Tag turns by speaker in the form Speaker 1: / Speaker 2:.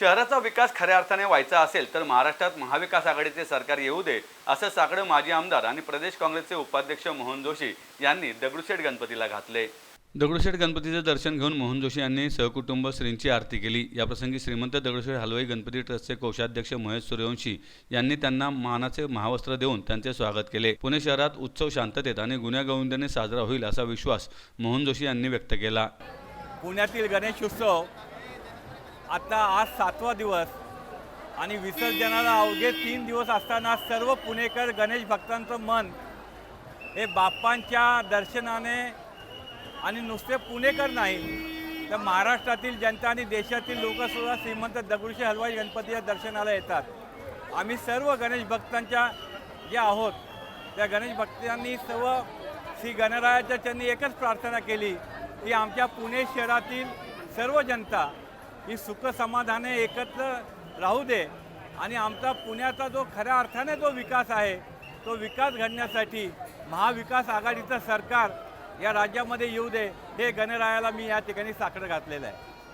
Speaker 1: शहराचा विकास खऱ्या अर्थाने व्हायचा असेल तर महाराष्ट्रात महाविकास आघाडीचे सरकार येऊ दे असं साकडं माजी आमदार आणि प्रदेश काँग्रेसचे उपाध्यक्ष मोहन जोशी यांनी दगडूशेठ गणपतीला घातले. दगडूशेठ गणपतीचे दर्शन घेऊन मोहन जोशी यांनी सहकुटुंब श्रींची आरती केली. याप्रसंगी श्रीमंत दगडूशेठ हलवाई गणपती ट्रस्टचे कोषाध्यक्ष महेश सूर्यवंशी यांनी त्यांना मानाचे महावस्त्र देऊन त्यांचे स्वागत केले. पुणे शहरात उत्सव शांततेत आणि गुण्यागोविंदाने साजरा होईल असा विश्वास मोहन जोशी यांनी व्यक्त केला.
Speaker 2: पुण्यातील गणेश उत्सव आता आज सातवा दिवस आणि विसर्जनाला अवघे तीन दिवस असताना सर्व पुणेकर गणेश भक्तांचं मन हे बाप्पांच्या दर्शनाने आणि नुसते पुणेकर नाही तर महाराष्ट्रातील जनता आणि देशातील लोकसुद्धा श्रीमंत दगडूशे हलवाई गणपतीच्या दर्शनाला येतात. आम्ही सर्व गणेश भक्तांच्या जे आहोत त्या गणेश भक्तांनी सर्व श्री गणरायाच्या चरणी एकच प्रार्थना केली की आमच्या पुणे शहरातील सर्व जनता ही सुख समाधाने एकत्र राहू दे. आणि आमचा पुण्याचा जो खऱ्या अर्थाने जो विकास आहे तो विकास घडण्यासाठी महाविकास आघाडीचं सरकार या राज्यामध्ये येऊ दे हे गणरायाला मी या ठिकाणी साकडं घातलेलं आहे.